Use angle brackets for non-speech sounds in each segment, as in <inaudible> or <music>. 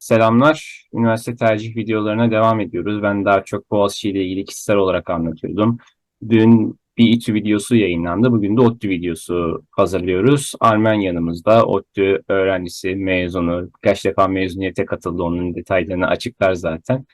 Selamlar. Üniversite tercih videolarına devam ediyoruz. Ben daha çok Boğaziçi ile ilgili kişisel olarak anlatıyordum. Dün bir İTÜ videosu yayınlandı. Bugün de ODTÜ videosu hazırlıyoruz. Armen yanımızda. ODTÜ öğrencisi, mezunu. Birkaç defa mezuniyete katıldı. Onun detaylarını açıklar zaten.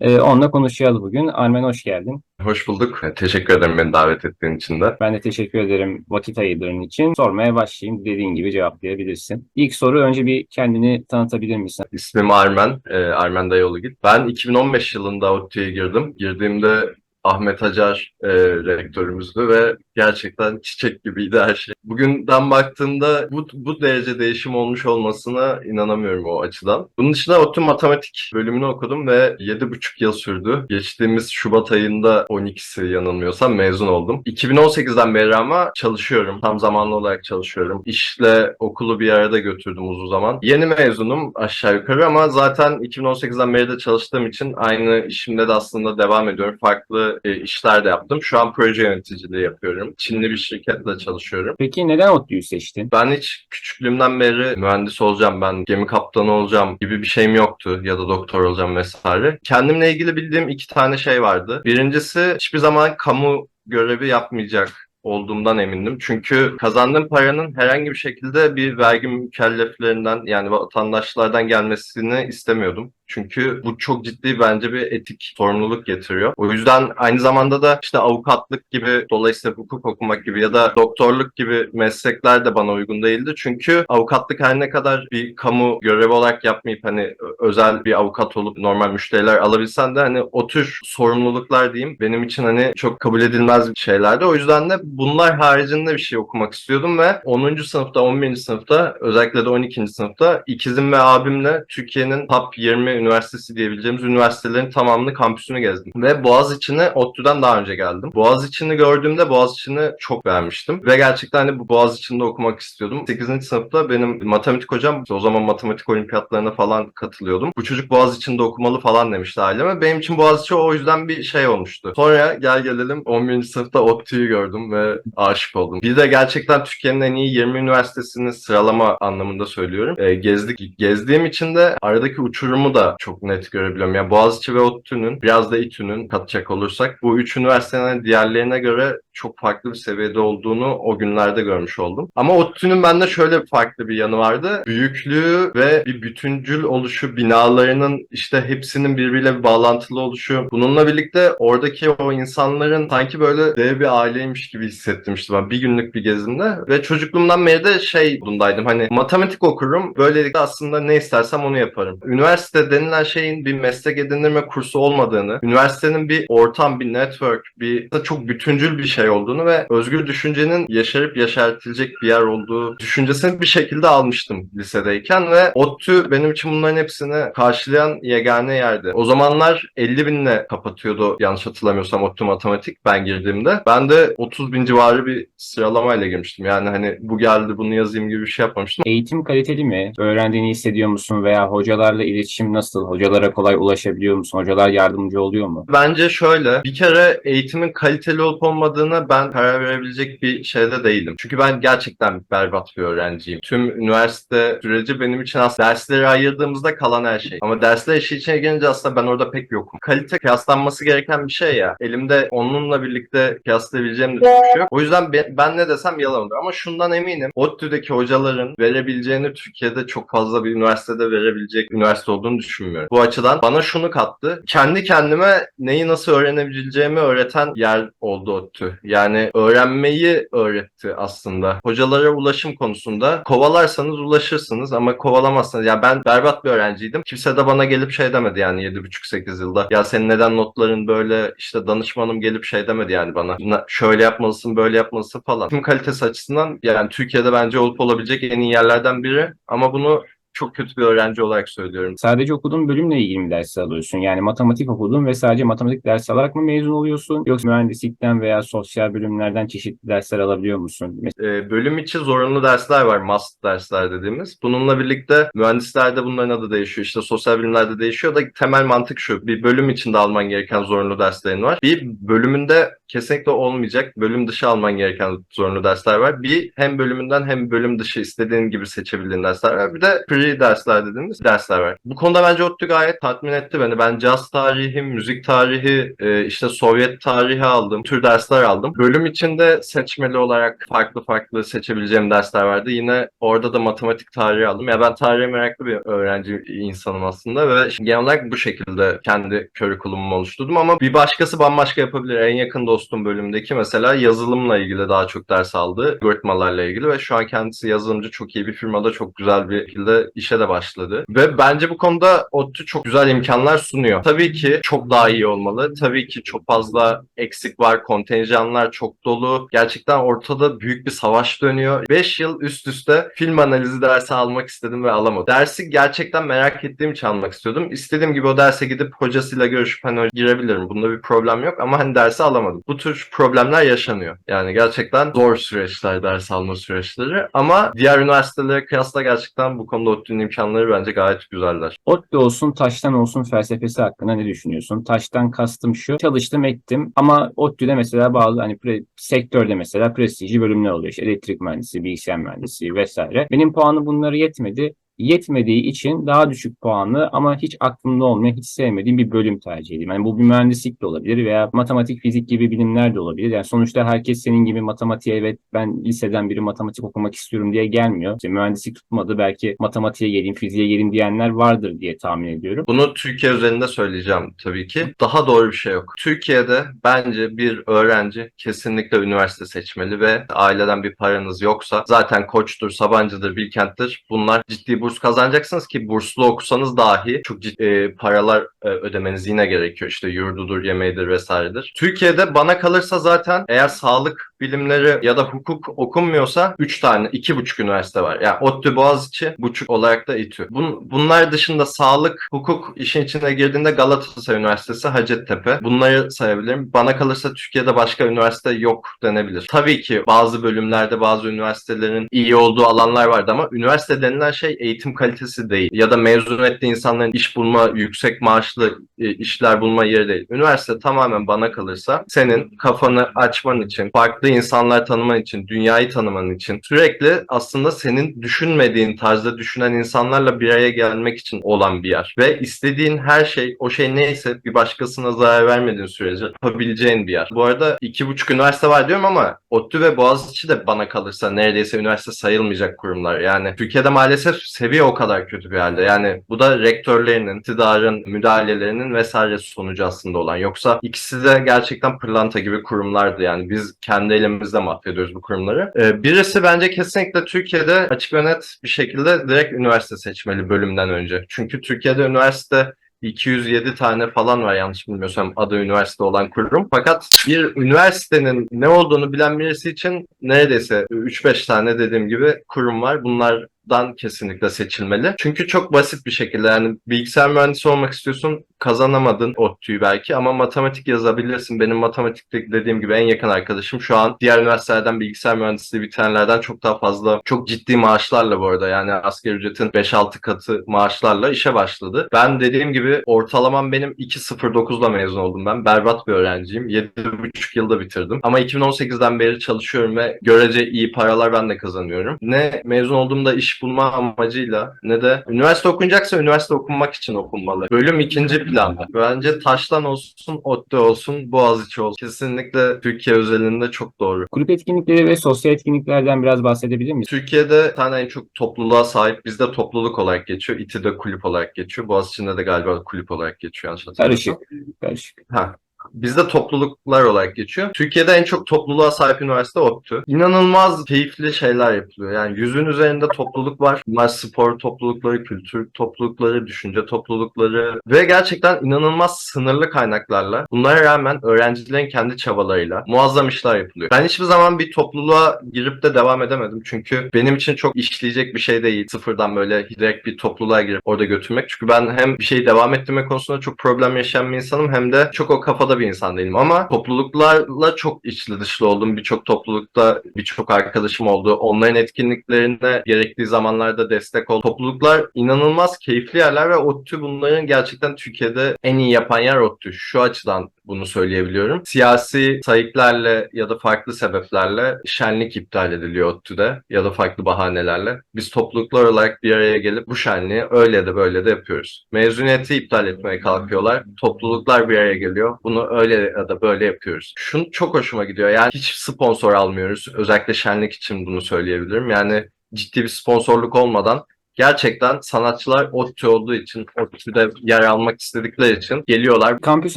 Ee, onunla konuşacağız bugün. Armen hoş geldin. Hoş bulduk. Teşekkür ederim beni davet ettiğin için de. Ben de teşekkür ederim vakit ayırdığın için. Sormaya başlayayım. Dediğin gibi cevaplayabilirsin. İlk soru önce bir kendini tanıtabilir misin? İsmim Armen, e, Armen Dayıoğlu Ben 2015 yılında ODTÜ'ye girdim. Girdiğimde Ahmet Acar e, rektörümüzdü ve gerçekten çiçek gibiydi her şey. Bugünden baktığımda bu, bu derece değişim olmuş olmasına inanamıyorum o açıdan. Bunun dışında ODTÜ matematik bölümünü okudum ve 7,5 yıl sürdü. Geçtiğimiz Şubat ayında 12'si yanılmıyorsam mezun oldum. 2018'den beri ama çalışıyorum. Tam zamanlı olarak çalışıyorum. İşle okulu bir arada götürdüm uzun zaman. Yeni mezunum aşağı yukarı ama zaten 2018'den beri de çalıştığım için aynı işimde de aslında devam ediyorum. Farklı e, işler de yaptım. Şu an proje yöneticiliği yapıyorum. Çinli bir şirketle çalışıyorum. Peki neden ODTÜ'yü seçtin? Ben hiç küçüklüğümden beri mühendis olacağım, ben gemi kaptanı olacağım gibi bir şeyim yoktu ya da doktor olacağım vesaire. Kendimle ilgili bildiğim iki tane şey vardı. Birincisi hiçbir zaman kamu görevi yapmayacak olduğumdan emindim. Çünkü kazandığım paranın herhangi bir şekilde bir vergi mükelleflerinden yani vatandaşlardan gelmesini istemiyordum. Çünkü bu çok ciddi bence bir etik sorumluluk getiriyor. O yüzden aynı zamanda da işte avukatlık gibi dolayısıyla hukuk okumak gibi ya da doktorluk gibi meslekler de bana uygun değildi. Çünkü avukatlık her ne kadar bir kamu görevi olarak yapmayıp hani özel bir avukat olup normal müşteriler alabilsen de hani o tür sorumluluklar diyeyim benim için hani çok kabul edilmez şeylerdi. O yüzden de bunlar haricinde bir şey okumak istiyordum ve 10. sınıfta 11. sınıfta özellikle de 12. sınıfta ikizim ve abimle Türkiye'nin top 20 üniversitesi diyebileceğimiz üniversitelerin tamamını kampüsünü gezdim. Ve Boğaziçi'ne ODTÜ'den daha önce geldim. Boğaziçi'ni gördüğümde Boğaziçi'ni çok beğenmiştim. Ve gerçekten hani bu Boğaziçi'nde okumak istiyordum. 8. sınıfta benim matematik hocam o zaman matematik olimpiyatlarına falan katılıyordum. Bu çocuk Boğaziçi'nde okumalı falan demişti aileme. Benim için Boğaziçi o yüzden bir şey olmuştu. Sonra gel gelelim 11. sınıfta ODTÜ'yü gördüm ve aşık oldum. Bir de gerçekten Türkiye'nin en iyi 20 üniversitesini sıralama anlamında söylüyorum. E, gezdik. Gezdiğim için de aradaki uçurumu da çok net görebiliyorum. Yani Boğaziçi ve ODTÜ'nün biraz da İTÜ'nün katacak olursak bu üç üniversitenin diğerlerine göre çok farklı bir seviyede olduğunu o günlerde görmüş oldum. Ama ODTÜ'nün bende şöyle farklı bir yanı vardı. Büyüklüğü ve bir bütüncül oluşu, binalarının işte hepsinin birbiriyle bir bağlantılı oluşu. Bununla birlikte oradaki o insanların sanki böyle dev bir aileymiş gibi hissettim işte ben bir günlük bir gezimde. Ve çocukluğumdan beri de şey bundaydım hani matematik okurum. Böylelikle aslında ne istersem onu yaparım. Üniversite denilen şeyin bir meslek edindirme kursu olmadığını, üniversitenin bir ortam, bir network, bir çok bütüncül bir şey olduğunu ve özgür düşüncenin yaşarıp yaşartılacak bir yer olduğu düşüncesini bir şekilde almıştım lisedeyken ve ODTÜ benim için bunların hepsini karşılayan yegane yerdi. O zamanlar 50 binle kapatıyordu yanlış hatırlamıyorsam ODTÜ matematik ben girdiğimde. Ben de 30 bin civarı bir sıralamayla girmiştim. Yani hani bu geldi bunu yazayım gibi bir şey yapmamıştım. Eğitim kaliteli mi? Öğrendiğini hissediyor musun veya hocalarla iletişim nasıl? Hocalara kolay ulaşabiliyor musun? Hocalar yardımcı oluyor mu? Bence şöyle, bir kere eğitimin kaliteli olup olmadığına ben karar verebilecek bir şeyde değilim. Çünkü ben gerçekten berbat bir öğrenciyim. Tüm üniversite süreci benim için aslında dersleri ayırdığımızda kalan her şey. Ama dersler işi içine gelince aslında ben orada pek yokum. Kalite kıyaslanması gereken bir şey ya. Elimde onunla birlikte kıyaslayabileceğim de bir şey yok. O yüzden ben, ben ne desem yalan olur. Ama şundan eminim. ODTÜ'deki hocaların verebileceğini Türkiye'de çok fazla bir üniversitede verebilecek üniversite olduğunu düşünmüyorum. Bu açıdan bana şunu kattı. Kendi kendime neyi nasıl öğrenebileceğimi öğreten yer oldu ODTÜ. Yani öğrenmeyi öğretti aslında. Hocalara ulaşım konusunda kovalarsanız ulaşırsınız ama kovalamazsanız. Yani ben berbat bir öğrenciydim. Kimse de bana gelip şey demedi yani 7,5-8 yılda. Ya senin neden notların böyle işte danışmanım gelip şey demedi yani bana. "Na- Şöyle yapmalısın böyle yapmalısın falan. Tüm kalitesi açısından yani Türkiye'de bence olup olabilecek en iyi yerlerden biri. Ama bunu çok kötü bir öğrenci olarak söylüyorum. Sadece okuduğun bölümle ilgili mi ders alıyorsun? Yani matematik okudun ve sadece matematik ders alarak mı mezun oluyorsun? Yoksa mühendislikten veya sosyal bölümlerden çeşitli dersler alabiliyor musun? Mesela E, bölüm içi zorunlu dersler var, must dersler dediğimiz. Bununla birlikte mühendislerde bunların adı değişiyor. İşte sosyal bilimlerde değişiyor da temel mantık şu. Bir bölüm içinde alman gereken zorunlu derslerin var. Bir bölümünde kesinlikle olmayacak. Bölüm dışı alman gereken zorunlu dersler var. Bir hem bölümünden hem bölüm dışı istediğin gibi seçebildiğin dersler var. Bir de free dersler dediğimiz dersler var. Bu konuda bence ODTÜ gayet tatmin etti beni. Ben caz tarihi, müzik tarihi, e, işte Sovyet tarihi aldım. Tür dersler aldım. Bölüm içinde seçmeli olarak farklı farklı seçebileceğim dersler vardı. Yine orada da matematik tarihi aldım. Ya ben tarihe meraklı bir öğrenci insanım aslında ve genel olarak bu şekilde kendi curriculum'umu oluşturdum ama bir başkası bambaşka yapabilir. En yakın dostum bölümdeki mesela yazılımla ilgili daha çok ders aldı. Algoritmalarla ilgili ve şu an kendisi yazılımcı çok iyi bir firmada çok güzel bir şekilde işe de başladı. Ve bence bu konuda ODTÜ çok güzel imkanlar sunuyor. Tabii ki çok daha iyi olmalı. Tabii ki çok fazla eksik var. Kontenjanlar çok dolu. Gerçekten ortada büyük bir savaş dönüyor. 5 yıl üst üste film analizi dersi almak istedim ve alamadım. Dersi gerçekten merak ettiğim için almak istiyordum. İstediğim gibi o derse gidip hocasıyla görüşüp hani girebilirim. Bunda bir problem yok ama hani dersi alamadım. Bu tür problemler yaşanıyor. Yani gerçekten zor süreçler ders alma süreçleri ama diğer üniversitelere kıyasla gerçekten bu konuda ODTÜ'nün imkanları bence gayet güzeller. ODTÜ olsun, taştan olsun felsefesi hakkında ne düşünüyorsun? Taştan kastım şu, çalıştım ettim ama ODTÜ'de mesela bazı hani pre- sektörde mesela prestijli bölümler oluyor. İşte elektrik mühendisi, bilgisayar mühendisi vesaire. Benim puanı bunları yetmedi. Yetmediği için daha düşük puanlı ama hiç aklımda olmayan, hiç sevmediğim bir bölüm tercih edeyim. Yani bu bir mühendislik de olabilir veya matematik, fizik gibi bilimler de olabilir. Yani sonuçta herkes senin gibi matematiğe evet ben liseden biri matematik okumak istiyorum diye gelmiyor. İşte mühendislik tutmadı belki matematiğe geleyim, fiziğe geleyim diyenler vardır diye tahmin ediyorum. Bunu Türkiye üzerinde söyleyeceğim tabii ki. Daha doğru bir şey yok. Türkiye'de bence bir öğrenci kesinlikle üniversite seçmeli ve aileden bir paranız yoksa zaten Koç'tur, Sabancı'dır, Bilkent'tir. Bunlar ciddi burs kazanacaksınız ki burslu okusanız dahi çok ciddi e, paralar e, ödemeniz yine gerekiyor. İşte yurdudur, yemeğidir vesairedir. Türkiye'de bana kalırsa zaten eğer sağlık bilimleri ya da hukuk okunmuyorsa 3 tane, 2,5 üniversite var. Yani ODTÜ, Boğaziçi, buçuk olarak da İTÜ. Bun, bunlar dışında sağlık, hukuk işin içine girdiğinde Galatasaray Üniversitesi, Hacettepe. Bunları sayabilirim. Bana kalırsa Türkiye'de başka üniversite yok denebilir. Tabii ki bazı bölümlerde bazı üniversitelerin iyi olduğu alanlar vardı ama üniversite denilen şey eğitim kalitesi değil. Ya da mezun ettiği insanların iş bulma, yüksek maaşlı e, işler bulma yeri değil. Üniversite tamamen bana kalırsa senin kafanı açman için, farklı insanlar tanıman için, dünyayı tanıman için sürekli aslında senin düşünmediğin tarzda düşünen insanlarla bir araya gelmek için olan bir yer. Ve istediğin her şey, o şey neyse bir başkasına zarar vermediğin sürece yapabileceğin bir yer. Bu arada iki buçuk üniversite var diyorum ama ODTÜ ve Boğaziçi de bana kalırsa neredeyse üniversite sayılmayacak kurumlar. Yani Türkiye'de maalesef seviye o kadar kötü bir halde. Yani bu da rektörlerinin, iktidarın müdahalelerinin vesaire sonucu aslında olan. Yoksa ikisi de gerçekten pırlanta gibi kurumlardı. Yani biz kendi elimizde mahvediyoruz bu kurumları. Ee, birisi bence kesinlikle Türkiye'de açık ve net bir şekilde direkt üniversite seçmeli bölümden önce. Çünkü Türkiye'de üniversite 207 tane falan var yanlış bilmiyorsam adı üniversite olan kurum. Fakat bir üniversitenin ne olduğunu bilen birisi için neredeyse 3-5 tane dediğim gibi kurum var. Bunlar dan kesinlikle seçilmeli. Çünkü çok basit bir şekilde yani bilgisayar mühendisi olmak istiyorsun kazanamadın ODTÜ'yü belki ama matematik yazabilirsin. Benim matematikte dediğim gibi en yakın arkadaşım şu an diğer üniversitelerden bilgisayar mühendisliği bitirenlerden çok daha fazla çok ciddi maaşlarla bu arada yani asgari ücretin 5-6 katı maaşlarla işe başladı. Ben dediğim gibi ortalamam benim 2.09'la mezun oldum ben. Berbat bir öğrenciyim. 7,5 yılda bitirdim. Ama 2018'den beri çalışıyorum ve görece iyi paralar ben de kazanıyorum. Ne mezun olduğumda iş bulma amacıyla ne de üniversite okunacaksa üniversite okunmak için okunmalı. Bölüm ikinci planda. Bence taştan olsun, ODTÜ olsun, Boğaziçi olsun. Kesinlikle Türkiye özelinde çok doğru. Grup etkinlikleri ve sosyal etkinliklerden biraz bahsedebilir miyiz? Türkiye'de tane en çok topluluğa sahip bizde topluluk olarak geçiyor. İTÜ'de kulüp olarak geçiyor. Boğaziçi'nde de galiba kulüp olarak geçiyor yanlış. Karışık. Karışık. Ha. Bizde topluluklar olarak geçiyor. Türkiye'de en çok topluluğa sahip üniversite ODTÜ. İnanılmaz keyifli şeyler yapılıyor. Yani yüzün üzerinde topluluk var. Bunlar spor toplulukları, kültür toplulukları, düşünce toplulukları ve gerçekten inanılmaz sınırlı kaynaklarla bunlara rağmen öğrencilerin kendi çabalarıyla muazzam işler yapılıyor. Ben hiçbir zaman bir topluluğa girip de devam edemedim. Çünkü benim için çok işleyecek bir şey değil. Sıfırdan böyle direkt bir topluluğa girip orada götürmek. Çünkü ben hem bir şeyi devam ettirme konusunda çok problem yaşayan bir insanım hem de çok o kafada bir insan değilim ama topluluklarla çok içli dışlı oldum. Birçok toplulukta birçok arkadaşım oldu. Onların etkinliklerine gerektiği zamanlarda destek ol. Topluluklar inanılmaz keyifli yerler ve ODTÜ bunların gerçekten Türkiye'de en iyi yapan yer ODTÜ. Şu açıdan bunu söyleyebiliyorum. Siyasi sayıklarla ya da farklı sebeplerle şenlik iptal ediliyor ODTÜ'de ya da farklı bahanelerle. Biz topluluklar olarak bir araya gelip bu şenliği öyle de böyle de yapıyoruz. Mezuniyeti iptal etmeye kalkıyorlar. Topluluklar bir araya geliyor. Bunu öyle ya da böyle yapıyoruz. Şunu çok hoşuma gidiyor. Yani hiç sponsor almıyoruz. Özellikle şenlik için bunu söyleyebilirim. Yani ciddi bir sponsorluk olmadan gerçekten sanatçılar ODTÜ olduğu için, ODTÜ'de yer almak istedikleri için geliyorlar. Kampüs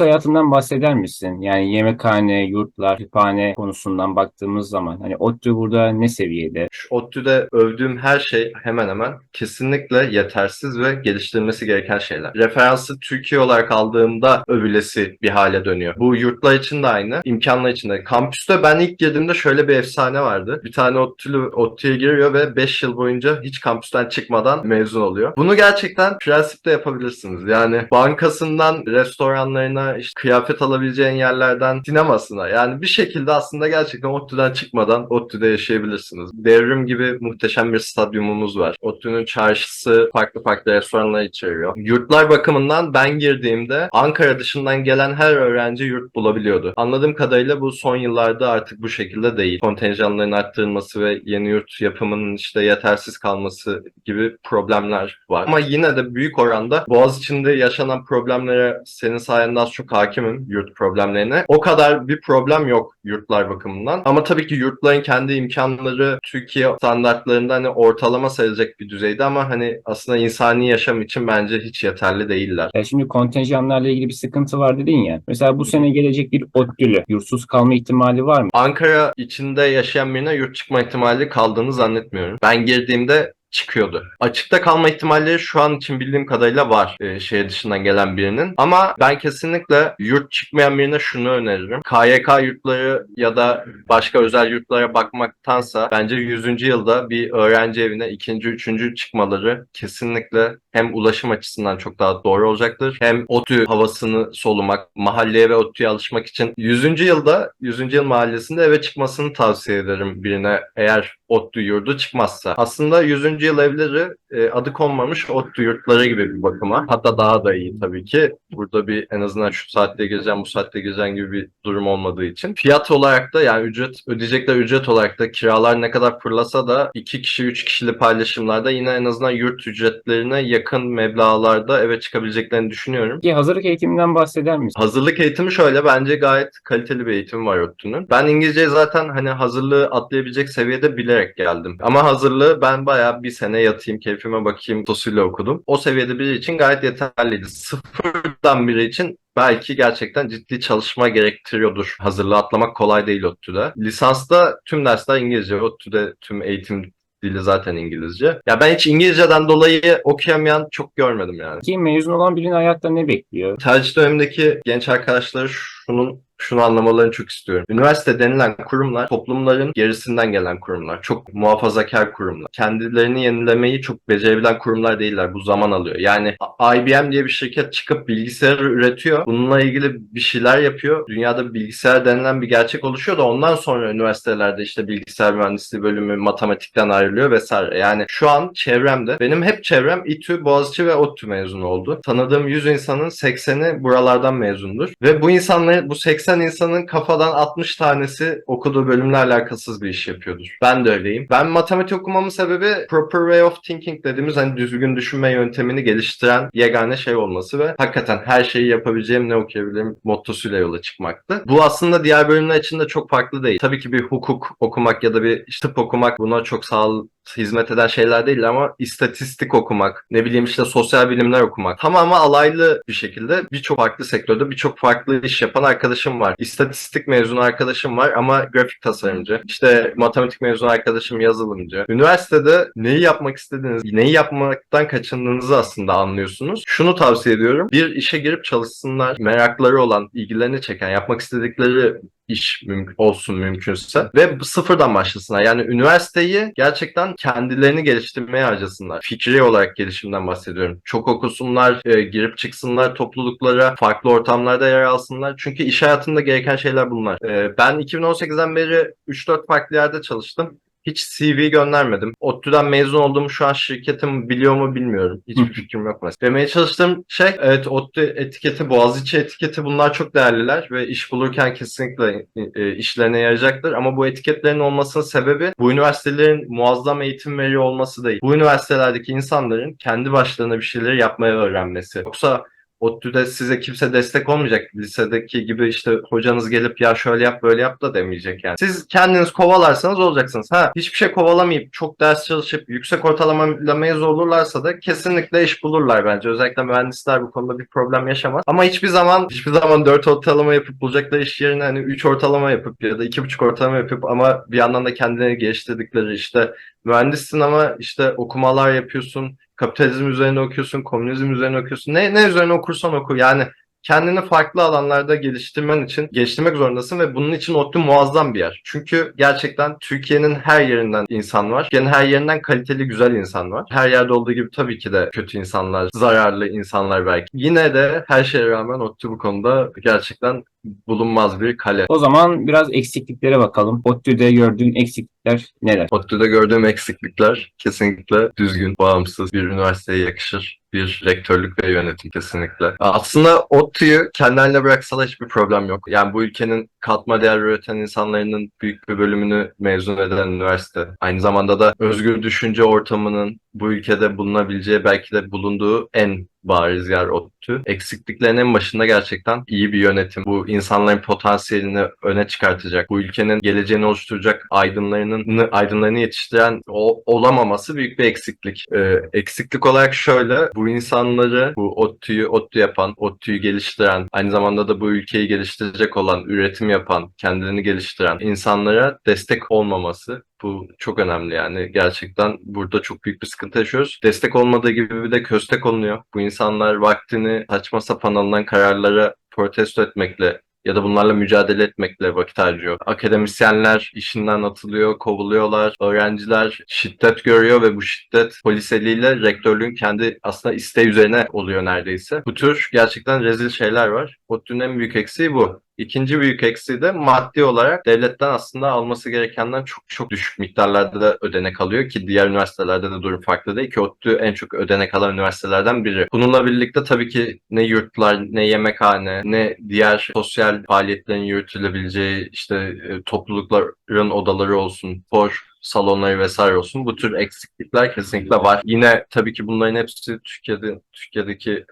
hayatından bahseder misin? Yani yemekhane, yurtlar, kütüphane konusundan baktığımız zaman hani ODTÜ burada ne seviyede? Şu ODTÜ'de övdüğüm her şey hemen hemen kesinlikle yetersiz ve geliştirilmesi gereken şeyler. Referansı Türkiye olarak aldığımda övülesi bir hale dönüyor. Bu yurtlar için de aynı, imkanlar için de. Kampüste ben ilk girdiğimde şöyle bir efsane vardı. Bir tane ODTÜ'lü ODTÜ'ye giriyor ve 5 yıl boyunca hiç kampüsten çıkmadan mezun oluyor. Bunu gerçekten prensipte yapabilirsiniz. Yani bankasından restoranlarına, işte kıyafet alabileceğin yerlerden sinemasına yani bir şekilde aslında gerçekten ODTÜ'den çıkmadan ODTÜ'de yaşayabilirsiniz. Devrim gibi muhteşem bir stadyumumuz var. ODTÜ'nün çarşısı farklı farklı restoranlar içeriyor. Yurtlar bakımından ben girdiğimde Ankara dışından gelen her öğrenci yurt bulabiliyordu. Anladığım kadarıyla bu son yıllarda artık bu şekilde değil. Kontenjanların arttırılması ve yeni yurt yapımının işte yetersiz kalması gibi problemler var. Ama yine de büyük oranda Boğaziçi'nde yaşanan problemlere senin sayende az çok hakimim yurt problemlerine. O kadar bir problem yok yurtlar bakımından. Ama tabii ki yurtların kendi imkanları Türkiye standartlarında hani ortalama sayılacak bir düzeyde ama hani aslında insani yaşam için bence hiç yeterli değiller. Ya şimdi kontenjanlarla ilgili bir sıkıntı var dedin ya. Mesela bu sene gelecek bir ODTÜ'lü yurtsuz kalma ihtimali var mı? Ankara içinde yaşayan birine yurt çıkma ihtimali kaldığını zannetmiyorum. Ben girdiğimde çıkıyordu. Açıkta kalma ihtimalleri şu an için bildiğim kadarıyla var e, şehir dışından gelen birinin. Ama ben kesinlikle yurt çıkmayan birine şunu öneririm. KYK yurtları ya da başka özel yurtlara bakmaktansa bence 100. yılda bir öğrenci evine ikinci, üçüncü çıkmaları kesinlikle hem ulaşım açısından çok daha doğru olacaktır. Hem ODTÜ havasını solumak, mahalleye ve ODTÜ'ye alışmak için 100. yılda 100. yıl mahallesinde eve çıkmasını tavsiye ederim birine eğer ODTÜ yurdu çıkmazsa. Aslında 100. yıl evleri e, adı konmamış ODTÜ yurtları gibi bir bakıma. Hatta daha da iyi tabii ki. Burada bir en azından şu saatte gireceğim, bu saatte gireceğim gibi bir durum olmadığı için. Fiyat olarak da yani ücret ödeyecekler ücret olarak da kiralar ne kadar fırlasa da 2 kişi 3 kişili paylaşımlarda yine en azından yurt ücretlerine yakın meblağlarda eve çıkabileceklerini düşünüyorum. Ki hazırlık eğitiminden bahseder misin? Hazırlık eğitimi şöyle bence gayet kaliteli bir eğitim var ODTÜ'nün. Ben İngilizceyi zaten hani hazırlığı atlayabilecek seviyede bilerek geldim. Ama hazırlığı ben bayağı bir sene yatayım, keyfime bakayım tosuyla okudum. O seviyede biri için gayet yeterliydi. Sıfırdan biri için belki gerçekten ciddi çalışma gerektiriyordur. Hazırlığı atlamak kolay değil ODTÜ'de. Lisansta tüm dersler İngilizce. ODTÜ'de tüm eğitim dili zaten İngilizce. Ya ben hiç İngilizceden dolayı okuyamayan çok görmedim yani. Ki mezun olan birinin hayatta ne bekliyor? Tercih dönemindeki genç arkadaşları şunun şunu anlamalarını çok istiyorum. Üniversite denilen kurumlar toplumların gerisinden gelen kurumlar. Çok muhafazakar kurumlar. Kendilerini yenilemeyi çok becerebilen kurumlar değiller. Bu zaman alıyor. Yani IBM diye bir şirket çıkıp bilgisayar üretiyor. Bununla ilgili bir şeyler yapıyor. Dünyada bilgisayar denilen bir gerçek oluşuyor da ondan sonra üniversitelerde işte bilgisayar mühendisliği bölümü matematikten ayrılıyor vesaire. Yani şu an çevremde benim hep çevrem İTÜ, Boğaziçi ve ODTÜ mezunu oldu. Tanıdığım 100 insanın 80'i buralardan mezundur. Ve bu insanlar bu 80 insanın kafadan 60 tanesi okuduğu bölümle alakasız bir iş yapıyordur. Ben de öyleyim. Ben matematik okumamın sebebi proper way of thinking dediğimiz hani düzgün düşünme yöntemini geliştiren yegane şey olması ve hakikaten her şeyi yapabileceğim ne okuyabilirim mottosuyla yola çıkmaktı. Bu aslında diğer bölümler için de çok farklı değil. Tabii ki bir hukuk okumak ya da bir tıp okumak buna çok sağ hizmet eden şeyler değil ama istatistik okumak, ne bileyim işte sosyal bilimler okumak tamamen alaylı bir şekilde birçok farklı sektörde birçok farklı iş yapan arkadaşım var. İstatistik mezunu arkadaşım var ama grafik tasarımcı. İşte matematik mezunu arkadaşım yazılımcı. Üniversitede neyi yapmak istediğiniz, neyi yapmaktan kaçındığınızı aslında anlıyorsunuz. Şunu tavsiye ediyorum. Bir işe girip çalışsınlar. Merakları olan, ilgilerini çeken, yapmak istedikleri iş mümkün olsun mümkünse ve sıfırdan başlasınlar. Yani üniversiteyi gerçekten kendilerini geliştirmeye harcasınlar. Fikri olarak gelişimden bahsediyorum. Çok okusunlar, e, girip çıksınlar topluluklara, farklı ortamlarda yer alsınlar. Çünkü iş hayatında gereken şeyler bunlar. E, ben 2018'den beri 3-4 farklı yerde çalıştım. Hiç CV göndermedim. ODTÜ'den mezun olduğumu şu an şirketim biliyor mu bilmiyorum. Hiçbir fikrim yok mesela. Demeye çalıştığım şey evet ODTÜ etiketi, Boğaziçi etiketi bunlar çok değerliler ve iş bulurken kesinlikle e, işlerine yarayacaktır. Ama bu etiketlerin olmasının sebebi bu üniversitelerin muazzam eğitim veriyor olması değil. Bu üniversitelerdeki insanların kendi başlarına bir şeyleri yapmaya öğrenmesi. Yoksa ODTÜ'de size kimse destek olmayacak. Lisedeki gibi işte hocanız gelip ya şöyle yap böyle yap da demeyecek yani. Siz kendiniz kovalarsanız olacaksınız. Ha hiçbir şey kovalamayıp çok ders çalışıp yüksek ortalamayla mezun olurlarsa da kesinlikle iş bulurlar bence. Özellikle mühendisler bu konuda bir problem yaşamaz. Ama hiçbir zaman hiçbir zaman 4 ortalama yapıp bulacakları iş yerine hani 3 ortalama yapıp ya da 2,5 ortalama yapıp ama bir yandan da kendilerini geliştirdikleri işte mühendissin ama işte okumalar yapıyorsun kapitalizm üzerine okuyorsun, komünizm üzerine okuyorsun. Ne, ne üzerine okursan oku. Yani kendini farklı alanlarda geliştirmen için geliştirmek zorundasın ve bunun için ODTÜ muazzam bir yer. Çünkü gerçekten Türkiye'nin her yerinden insan var. Türkiye'nin her yerinden kaliteli güzel insan var. Her yerde olduğu gibi tabii ki de kötü insanlar, zararlı insanlar belki. Yine de her şeye rağmen ODTÜ bu konuda gerçekten bulunmaz bir kale. O zaman biraz eksikliklere bakalım. ODTÜ'de gördüğün eksiklikler neler? ODTÜ'de gördüğüm eksiklikler kesinlikle düzgün, bağımsız bir üniversiteye yakışır bir rektörlük ve yönetim kesinlikle. Aslında ODTÜ'yü kendilerine bıraksalar hiçbir problem yok. Yani bu ülkenin katma değer üreten insanların büyük bir bölümünü mezun eden üniversite. Aynı zamanda da özgür düşünce ortamının bu ülkede bulunabileceği belki de bulunduğu en bariz yer ODTÜ. Eksikliklerin en başında gerçekten iyi bir yönetim. Bu insanların potansiyelini öne çıkartacak. Bu ülkenin geleceğini oluşturacak aydınlarının aydınlarını yetiştiren o, olamaması büyük bir eksiklik. Ee, eksiklik olarak şöyle bu insanları bu ODTÜ'yü ODTÜ yapan, ODTÜ'yü geliştiren, aynı zamanda da bu ülkeyi geliştirecek olan, üretim yapan, kendilerini geliştiren insanlara destek olmaması bu çok önemli yani. Gerçekten burada çok büyük bir sıkıntı yaşıyoruz. Destek olmadığı gibi bir de köstek olunuyor. Bu insanlar vaktini saçma sapan alınan kararlara protesto etmekle ya da bunlarla mücadele etmekle vakit harcıyor. Akademisyenler işinden atılıyor, kovuluyorlar. Öğrenciler şiddet görüyor ve bu şiddet polis eliyle rektörlüğün kendi aslında isteği üzerine oluyor neredeyse. Bu tür gerçekten rezil şeyler var. ODTÜ'nün en büyük eksiği bu. İkinci büyük eksiği de maddi olarak devletten aslında alması gerekenden çok çok düşük miktarlarda da ödenek alıyor ki diğer üniversitelerde de durum farklı değil ki ODTÜ en çok ödenek alan üniversitelerden biri. Bununla birlikte tabii ki ne yurtlar, ne yemekhane, ne diğer sosyal faaliyetlerin yürütülebileceği işte e, toplulukların odaları olsun, spor salonları vesaire olsun. Bu tür eksiklikler kesinlikle var. Yine tabii ki bunların hepsi Türkiye'de Türkiye'deki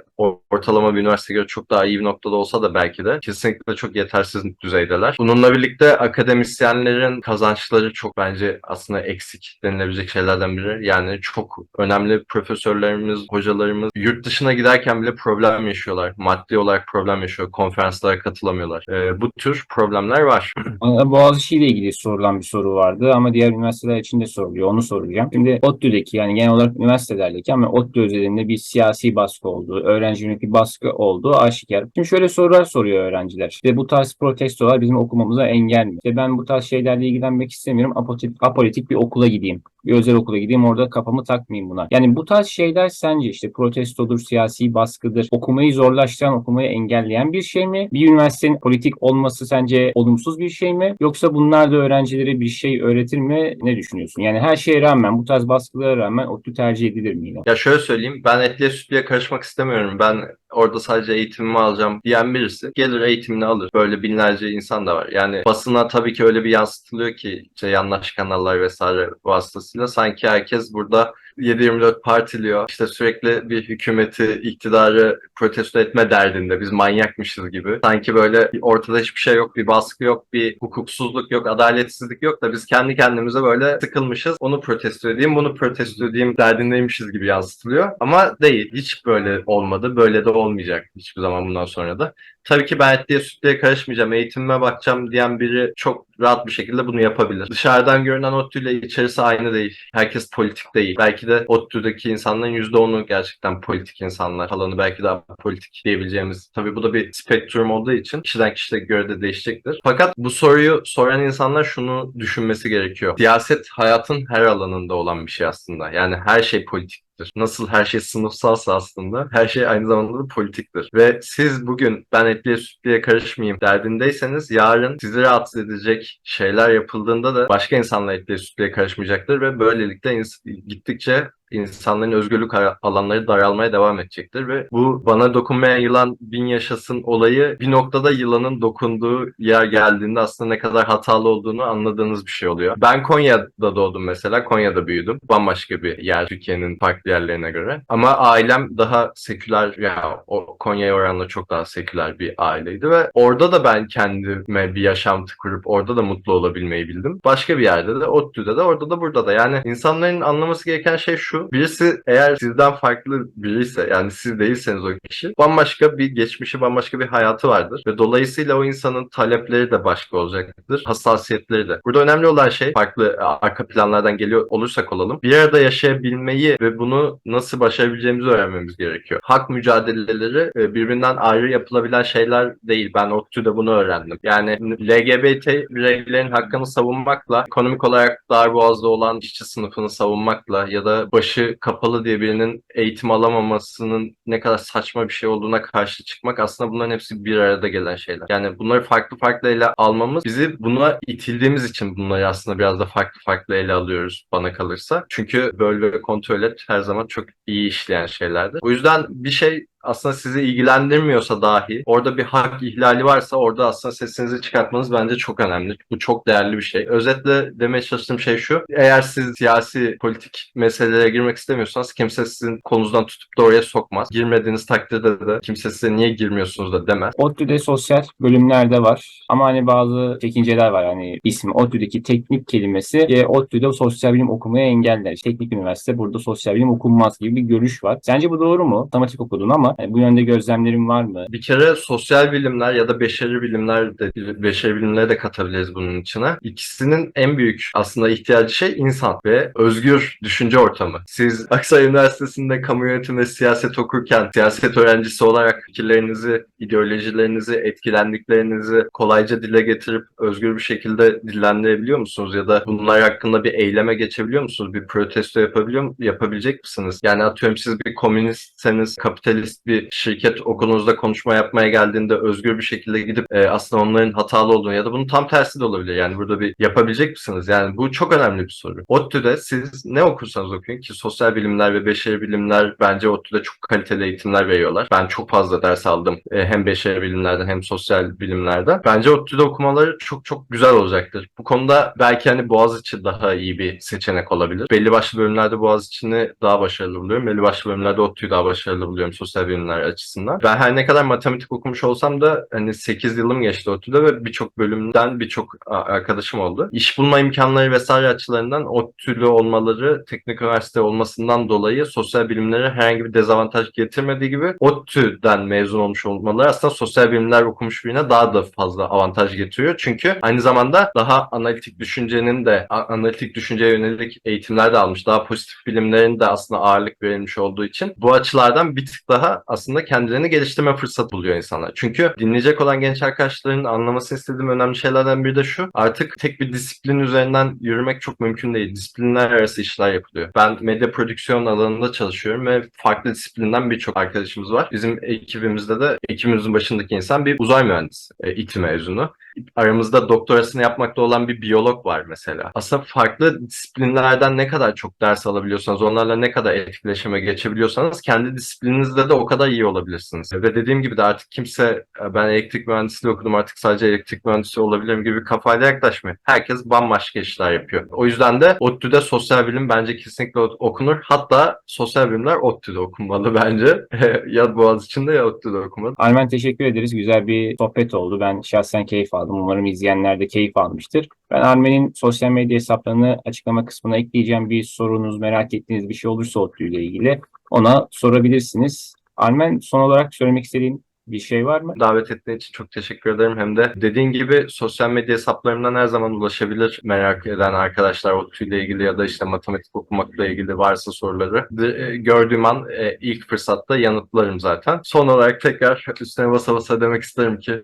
ortalama bir üniversiteye göre çok daha iyi bir noktada olsa da belki de kesinlikle çok yetersiz düzeydeler. Bununla birlikte akademisyenlerin kazançları çok bence aslında eksik denilebilecek şeylerden biri. Yani çok önemli profesörlerimiz, hocalarımız yurt dışına giderken bile problem yaşıyorlar. Maddi olarak problem yaşıyor. Konferanslara katılamıyorlar. Ee, bu tür problemler var. <clears throat> Boğaziçi ile ilgili sorulan bir soru vardı ama diğer üniversiteler için de soruluyor. Onu soracağım. Şimdi ODTÜ'deki yani genel olarak üniversitelerdeki ama ODTÜ özelinde bir siyasi baskı olduğu, öğrenci yönelik baskı olduğu aşikar. Şimdi şöyle sorular soruyor öğrenciler. İşte bu tarz protestolar bizim okumamıza engel mi? İşte ben bu tarz şeylerle ilgilenmek istemiyorum. Apolitik, apolitik bir okula gideyim. Bir özel okula gideyim orada kafamı takmayayım buna. Yani bu tarz şeyler sence işte protestodur, siyasi baskıdır, okumayı zorlaştıran, okumayı engelleyen bir şey mi? Bir üniversitenin politik olması sence olumsuz bir şey mi? Yoksa bunlar da öğrencilere bir şey öğretir mi? Ne düşünüyorsun? Yani her şeye rağmen, bu tarz baskılara rağmen ODTÜ tercih edilir mi yine? Ya şöyle söyleyeyim, ben etliye sütlüye karışmak istemiyorum. Ben orada sadece eğitimimi alacağım diyen birisi gelir eğitimini alır. Böyle binlerce insan da var. Yani basına tabii ki öyle bir yansıtılıyor ki işte yanlış kanallar vesaire vasıtasıyla sanki herkes burada 7-24 partiliyor. İşte sürekli bir hükümeti, iktidarı protesto etme derdinde. Biz manyakmışız gibi. Sanki böyle ortada hiçbir şey yok, bir baskı yok, bir hukuksuzluk yok, adaletsizlik yok da biz kendi kendimize böyle sıkılmışız. Onu protesto edeyim, bunu protesto edeyim derdindeymişiz gibi yansıtılıyor. Ama değil. Hiç böyle olmadı. Böyle de olmayacak hiçbir zaman bundan sonra da. Tabii ki ben etliye sütlüye karışmayacağım, eğitimime bakacağım diyen biri çok rahat bir şekilde bunu yapabilir. Dışarıdan görünen ODTÜ içerisi aynı değil. Herkes politik değil. Belki de ODTÜ'deki insanların %10'u gerçekten politik insanlar. Kalanı belki daha politik diyebileceğimiz. Tabii bu da bir spektrum olduğu için kişiden kişiye göre de değişecektir. Fakat bu soruyu soran insanlar şunu düşünmesi gerekiyor. Siyaset hayatın her alanında olan bir şey aslında. Yani her şey politik politiktir. Nasıl her şey sınıfsalsa aslında her şey aynı zamanda da politiktir. Ve siz bugün ben etliye sütlüye karışmayayım derdindeyseniz yarın sizi rahatsız edecek şeyler yapıldığında da başka insanlar etliye sütlüye karışmayacaktır ve böylelikle gittikçe insanların özgürlük alanları daralmaya devam edecektir ve bu bana dokunmayan yılan bin yaşasın olayı bir noktada yılanın dokunduğu yer geldiğinde aslında ne kadar hatalı olduğunu anladığınız bir şey oluyor. Ben Konya'da doğdum mesela. Konya'da büyüdüm. Bambaşka bir yer Türkiye'nin farklı yerlerine göre. Ama ailem daha seküler ya o Konya'ya oranla çok daha seküler bir aileydi ve orada da ben kendime bir yaşantı kurup orada da mutlu olabilmeyi bildim. Başka bir yerde de ODTÜ'de de orada da burada da. Yani insanların anlaması gereken şey şu. Birisi eğer sizden farklı biriyse yani siz değilseniz o kişi bambaşka bir geçmişi bambaşka bir hayatı vardır. Ve dolayısıyla o insanın talepleri de başka olacaktır. Hassasiyetleri de. Burada önemli olan şey farklı e, arka planlardan geliyor olursak olalım. Bir arada yaşayabilmeyi ve bunu nasıl başarabileceğimizi öğrenmemiz gerekiyor. Hak mücadeleleri e, birbirinden ayrı yapılabilen şeyler değil. Ben ODTÜ'de bunu öğrendim. Yani LGBT bireylerin hakkını savunmakla ekonomik olarak darboğazda olan işçi sınıfını savunmakla ya da başı kapalı diye birinin eğitim alamamasının ne kadar saçma bir şey olduğuna karşı çıkmak aslında bunların hepsi bir arada gelen şeyler. Yani bunları farklı farklı ele almamız bizi buna itildiğimiz için bunları aslında biraz da farklı farklı ele alıyoruz bana kalırsa. Çünkü böl ve kontrol et her zaman çok iyi işleyen şeylerdir. O yüzden bir şey aslında sizi ilgilendirmiyorsa dahi orada bir hak ihlali varsa orada aslında sesinizi çıkartmanız bence çok önemli. Bu çok değerli bir şey. Özetle demeye çalıştığım şey şu. Eğer siz siyasi politik meselelere girmek istemiyorsanız kimse sizin kolunuzdan tutup da oraya sokmaz. Girmediğiniz takdirde de kimse size niye girmiyorsunuz da demez. ODTÜ'de sosyal bölümlerde var. Ama hani bazı çekinceler var. Hani ismi ODTÜ'deki teknik kelimesi e, ODTÜ'de sosyal bilim okumaya engeller. Teknik üniversite burada sosyal bilim okunmaz gibi bir görüş var. Sence bu doğru mu? Matematik okudun ama hani bu yönde gözlemlerin var mı? Bir kere sosyal bilimler ya da beşeri bilimler de beşeri bilimleri de katabiliriz bunun içine. İkisinin en büyük aslında ihtiyacı şey insan ve özgür düşünce ortamı. Siz Aksaray Üniversitesi'nde kamu yönetimi ve siyaset okurken siyaset öğrencisi olarak fikirlerinizi, ideolojilerinizi, etkilendiklerinizi kolayca dile getirip özgür bir şekilde dillendirebiliyor musunuz? Ya da bunlar hakkında bir eyleme geçebiliyor musunuz? Bir protesto yapabiliyor yapabilecek misiniz? Yani atıyorum siz bir komünistseniz, kapitalist bir şirket okulunuzda konuşma yapmaya geldiğinde özgür bir şekilde gidip e, aslında onların hatalı olduğunu ya da bunun tam tersi de olabilir. Yani burada bir yapabilecek misiniz? Yani bu çok önemli bir soru. ODTÜ'de siz ne okursanız okuyun ki sosyal bilimler ve beşeri bilimler bence ODTÜ'de çok kaliteli eğitimler veriyorlar. Ben çok fazla ders aldım e, hem beşeri bilimlerden hem sosyal bilimlerden. Bence ODTÜ'de okumaları çok çok güzel olacaktır. Bu konuda belki hani Boğaziçi daha iyi bir seçenek olabilir. Belli başlı bölümlerde Boğaziçi'ni daha başarılı buluyorum. Belli başlı bölümlerde ODTÜ'yü daha başarılı buluyorum sosyal bilimler açısından. Ben her ne kadar matematik okumuş olsam da hani 8 yılım geçti ODTÜ'de ve birçok bölümden birçok arkadaşım oldu. İş bulma imkanları vesaire açılarından ODTÜ'lü olmaları teknik üniversite olmasından dolayı sosyal bilimlere herhangi bir dezavantaj getirmediği gibi ODTÜ'den mezun olmuş olmaları aslında sosyal bilimler okumuş birine daha da fazla avantaj getiriyor. Çünkü aynı zamanda daha analitik düşüncenin de analitik düşünceye yönelik eğitimler de almış. Daha pozitif bilimlerin de aslında ağırlık verilmiş olduğu için bu açılardan bir tık daha aslında kendilerini geliştirme fırsatı buluyor insanlar. Çünkü dinleyecek olan genç arkadaşların anlamasını istediğim önemli şeylerden biri de şu. Artık tek bir disiplin üzerinden yürümek çok mümkün değil. Disiplinler arası işler yapılıyor. Ben medya prodüksiyon alanında çalışıyorum ve farklı disiplinden birçok arkadaşımız var. Bizim ekibimizde de ekibimizin başındaki insan bir uzay mühendisi, e, İTÜ mezunu. Aramızda doktorasını yapmakta olan bir biyolog var mesela. Aslında farklı disiplinlerden ne kadar çok ders alabiliyorsanız, onlarla ne kadar etkileşime geçebiliyorsanız kendi disiplininizde de o kadar iyi olabilirsiniz. Ve dediğim gibi de artık kimse "E, ben elektrik mühendisliği okudum artık sadece elektrik mühendisi olabilirim gibi kafayla yaklaşmıyor. Herkes bambaşka işler yapıyor. O yüzden de ODTÜ'de sosyal bilim bence kesinlikle okunur. Hatta sosyal bilimler ODTÜ'de okunmalı <laughs> bence. <laughs> ya Boğaziçi'nde ya ODTÜ'de okunmalı. Armen teşekkür ederiz. Güzel bir sohbet oldu. Ben şahsen keyif aldım. Umarım izleyenler de keyif almıştır. Ben Armen'in sosyal medya hesaplarını açıklama kısmına ekleyeceğim. Bir sorunuz, merak ettiğiniz bir şey olursa ODTÜ ile ilgili ona sorabilirsiniz. Armen son olarak söylemek istediğin bir şey var mı? davet ettiğin için çok teşekkür ederim. Hem de dediğin gibi sosyal medya hesaplarımdan her zaman ulaşabilir merak eden arkadaşlar ODTÜ ile ilgili ya da işte matematik okumakla ilgili varsa soruları. De- e, gördüğüm an e, ilk fırsatta yanıtlarım zaten. Son olarak tekrar üstüne basa basa demek isterim ki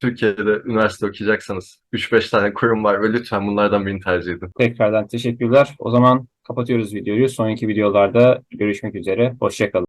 Türkiye'de üniversite okuyacaksanız 3-5 tane kurum var ve lütfen bunlardan birini tercih edin. Tekrardan teşekkürler. O zaman kapatıyoruz videoyu. Sonraki videolarda görüşmek üzere. Hoşçakalın.